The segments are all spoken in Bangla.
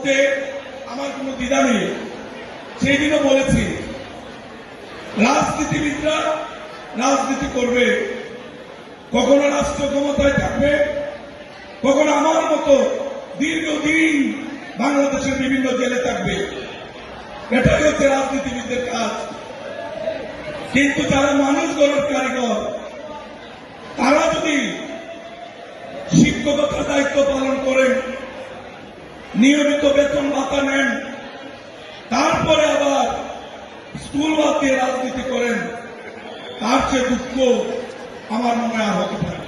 করতে আমার কোনো দ্বিধা নেই। সেই দিনও বলেছি, রাজনীতিবিদরা রাজনীতি করবে। কখনো রাষ্ট্র ক্ষমতায় থাকবে, কখনো আমার মতো দীর্ঘদিন বাংলাদেশের বিভিন্ন জেলে থাকবে। এটাই হচ্ছে রাজনীতিবিদদের কাজ। কিন্তু যারা মানুষ গড়ার কারিগর, তারা যদি শিক্ষকতার দায়িত্ব পালন করেন নিয়মিত বেতন ভাতা নেন। তারপরে আবার স্কুল বাদ রাজনীতি করেন। তার চেয়ে দুঃখ আমার মনে আর হতে পারে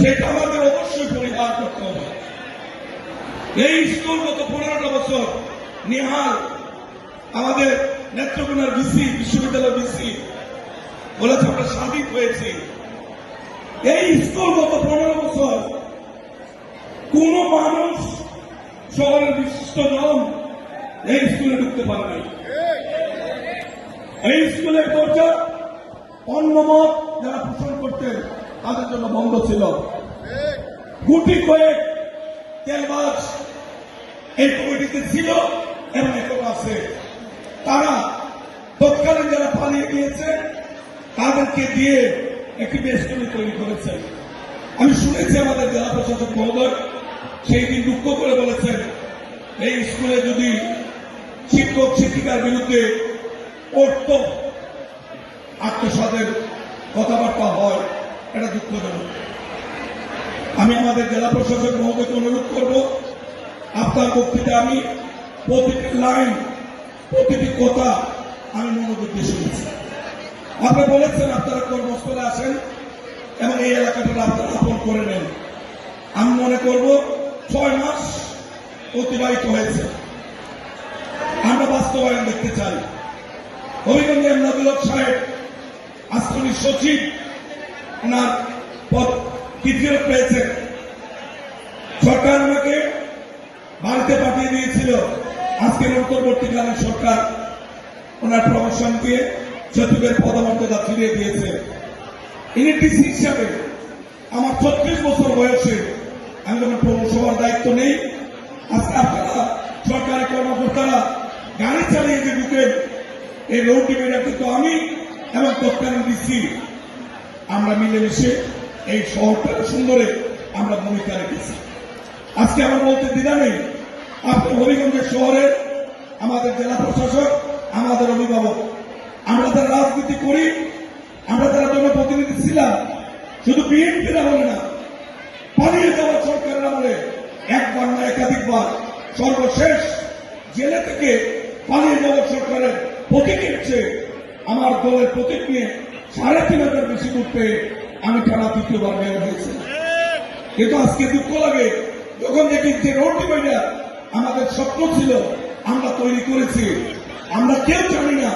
সেটা আমাদের অবশ্যই পরিহার করতে হবে। এই স্কুল গত পনেরোটা বছর নিহাল আমাদের নেত্রকোনার বিসি বিশ্ববিদ্যালয় বিসি বলেছে আমরা স্বাধীন হয়েছি। এই স্কুল গত পনেরো বছর কোন মানুষ শহরের বিশিষ্ট জন এই স্কুলে ঢুকতে পারে নাই। এই স্কুলের দরজা অন্য মত যারা পোষণ করতেন, তাদের জন্য বন্ধ ছিল। গুটি কয়েক তেলবাজ এই কমিটিতে ছিল এবং এখন আছে। তারা তৎকালীন যারা পালিয়ে গিয়েছে, তাদেরকে দিয়ে একটি বেষ্টনী তৈরি করেছে। আমি শুনেছি আমাদের জেলা প্রশাসক মহোদয় সেই দিন দুঃখ করে বলেছেন, এই স্কুলে যদি শিক্ষক, শিক্ষিকার বিরুদ্ধে অর্থ আত্মসাদের কথাবার্তা হয়, এটা দুঃখজনক। আমি আমাদের জেলা প্রশাসক মহোদয়কে অনুরোধ করব, আপনার বক্তৃতা আমি প্রতিটি লাইন, প্রতিটি কথা আমি মনোযোগ দিয়ে শুনেছি। আপনি বলেছেন আপনারা কর্মস্থলে আসেন এবং এই এলাকাটা আপনারা আপন করে নেন। আমি মনে করব ছয় মাস অতিবাহিত হয়েছে। আমরা বাস্তবায়ন দেখতে চাই। হবিগঞ্জের নজরুল সাহেব আস্তনি সচিব, ওনার পদ তৃতীয় পেয়েছেন। সরকার ওনাকে বাড়িতে পাঠিয়ে দিয়েছিল। আজকের অন্তর্বর্তীকালীন সরকার ওনার প্রমোশন দিয়ে সচিবের পদমর্যাদা ফিরিয়ে দিয়েছে। ডিসি হিসাবে আমার ছত্রিশ বছর বয়সে আমি যখন পৌরসভার দায়িত্ব নেই। আজকে আপনারা সরকারি কর্মকর্তারা গাড়ি চালিয়ে যে ঢুকেন, এই রোড ডিভিডার কিন্তু আমি এবং তৎকালীন ডিসি, আমরা মিলেমিশে এই শহরটা সুন্দরে আমরা ভূমিকা রেখেছি। আজকে আমার বলতে দ্বিধা নেই, আপনি হরিগঞ্জের শহরের আমাদের জেলা প্রশাসক, আমাদের অভিভাবক, আমরা যারা রাজনীতি করি, আমরা যারা জনপ্রতিনিধি ছিলাম, শুধু বিএনপির আমলে না পালিয়ে যাওয়া সরকারের আমলে একবার না একাধিকবার সর্বশেষ জেলে থেকে পালিয়ে যাওয়া সরকারের প্রতীকের চেয়ে আমার দলের প্রতীক নিয়ে সাড়ে তিন হাজার বেশি পেয়ে আমি টানা তৃতীয়বার মেয়র হয়েছি। কিন্তু আজকে দুঃখ লাগে, যখন দেখি যে রোড আমাদের স্বপ্ন ছিল, আমরা তৈরি করেছি। আমরা কেউ জানি না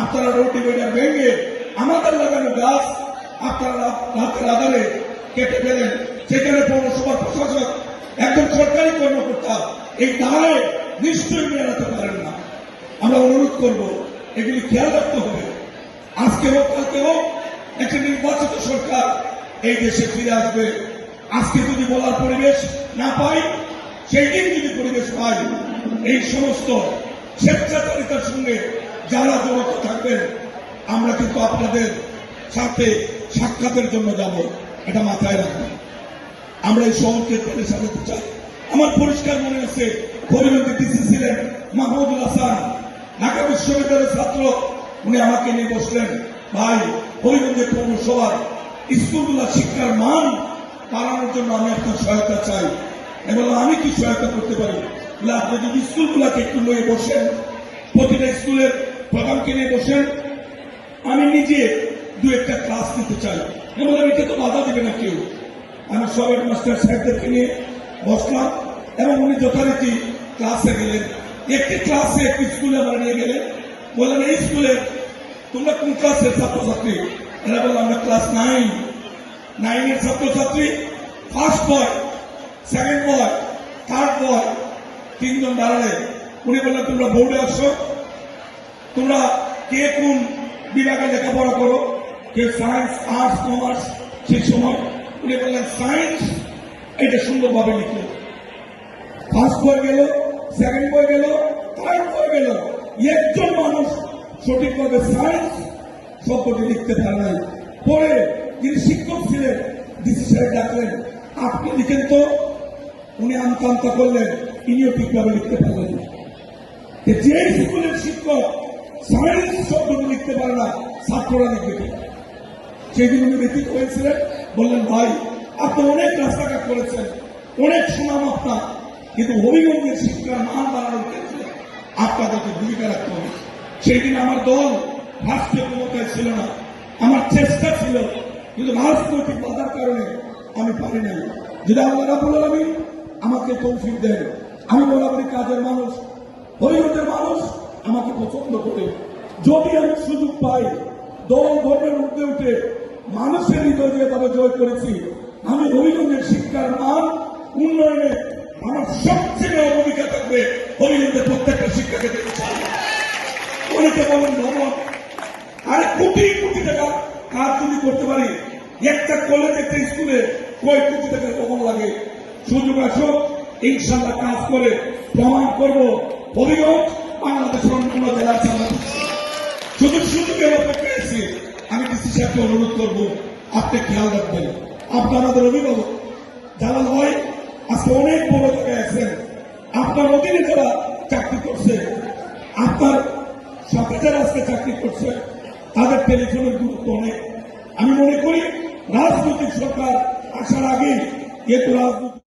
আপনারা রোড ডিভাইডার ভেঙে আমাদের লাগানো গাছ আপনারা রাতের আধারে কেটে ফেলেন। সেখানে পৌরসভার প্রশাসক একজন সরকারি কর্মকর্তা এই দায় নিশ্চয়ই মেলাতে পারেন না। আমরা অনুরোধ করব, এগুলি খেয়াল রাখতে হবে। আজকে হোক, কালকে হোক, একটা নির্বাচিত সরকার এই দেশে ফিরে আসবে। আজকে যদি বলার পরিবেশ না পাই, সেই দিন যদি পরিবেশ পাই, এই সমস্ত স্বেচ্ছাচারিতার সঙ্গে যারা জড়িত থাকবেন, আমরা কিন্তু আপনাদের সাথে সাক্ষাতের জন্য যাব। এটা মাথায় রাখবেন। আমরা এই শহরকে পেরে সাজাতে চাই। আমার পরিষ্কার মনে আছে হরিমন্দি ডিসি ছিলেন মাহমুদুল হাসান। ঢাকা বিশ্ববিদ্যালয়ের ছাত্র, উনি আমাকে নিয়ে বসলেন, ভাই হরিগঞ্জের পৌরসভার স্কুলগুলো শিক্ষার মান বাড়ানোর জন্য আমি আপনার সহায়তা চাই। এবং আমি কি সহায়তা করতে পারি? আপনি যদি স্কুলগুলোকে একটু লয়ে বসেন, প্রতিটা স্কুলের প্রধানকে নিয়ে বসেন, আমি নিজে দু একটা ক্লাস নিতে চাই। এবং এটা তো বাধা দেবে না কেউ। আমি সব মাস্টার সাহেবদেরকে নিয়ে বসলাম এবং উনি যথারীতি ক্লাসে গেলেন। একটি ক্লাসে একটি স্কুলে আমরা নিয়ে গেলেন। বললেন, এই স্কুলে তোমরা কোন ক্লাসের ছাত্রছাত্রী? এরা বলল, আমরা ক্লাস নাইন। নাইনের ছাত্রছাত্রী, first boy, second boy, third boy, তিনজন দাঁড়ালে উনি বললেন, তোমরা বোর্ডে আসো। তোমরা কে কোন বিভাগে লেখাপড়া করো? কে সায়েন্স, আর্টস, কমার্স, সেই সময় উনি বললেন সায়েন্স এটা সুন্দরভাবে লিখো ফার্স্ট হয়ে গেল সেকেন্ড হয়ে গেল থার্ড হয়ে গেল একজন মানুষ সঠিকভাবে সায়েন্স শব্দটি লিখতে পারে নাই পরে যিনি শিক্ষক ছিলেন, ডিসি সাহেব ডাকলেন, আপনি লিখেন তো উনি আমতা করলেন, ইনিও ঠিকভাবে লিখতে পারলেন। যে স্কুলের শিক্ষক সায়েন্স শব্দটি লিখতে পারে না, ছাত্ররা লিখবে? সেই দিন উনি ব্যতীত হয়েছিলেন বললেন, ভাই, আপনি অনেক রাস্তাঘাট করেছেন, অনেক সুনাম আপনার, কিন্তু হবিগঞ্জের শিক্ষার মান বাড়ানোর ক্ষেত্রে আপনাদেরকে ভূমিকা রাখতে হবে। সেই দিন আমার দল রাষ্ট্রীয় ক্ষমতায় ছিল না, আমার চেষ্টা ছিল, কিন্তু রাজনৈতিক বাধার কারণে আমি পারি নাই। যদি আল্লাহ রাবুল আলমী আমাকে তৌফিক দেন, আমি বরাবরই কাজের মানুষ হরিগঞ্জের মানুষ আমাকে পছন্দ করে। যদি আমি সুযোগ পাই, দল ধর্মের উঠতে উঠে মানুষের হৃদয় দিয়ে তবে জয় করেছি। আমি হরিগঞ্জের শিক্ষার মান, উন্নয়নে আমার সবচেয়ে বড় ভূমিকা থাকবে হরিগঞ্জের প্রত্যেকটা শিক্ষা ক্ষেত্রে অনেকে বলেন ভবন আর কোটি কোটি টাকা কাজ যদি করতে পারি? একটা কলেজ একটা স্কুলে কয় কোটি টাকা কখন লাগে। সুযোগ আসো ইনশাল্লাহ কাজ করে প্রমাণ করব হবিগঞ্জ বাংলাদেশের অন্যান্য জেলা আছে আমরা শুধু সুযোগের অপেক্ষা আমি অনুরোধ করব, আপনি খেয়াল রাখবেন। আপনি আমাদের অভিভাবক জালাল ভাই আজকে অনেক বড় জায়গায় আছেন। আপনার অধীনে যারা চাকরি করছে, আপনার সাথে যারা আজকে চাকরি করছে, তাদের টেলিফোনের গুরুত্ব অনেক। আমি মনে করি, রাজনৈতিক সরকার আসার আগে যেহেতু রাজনৈতিক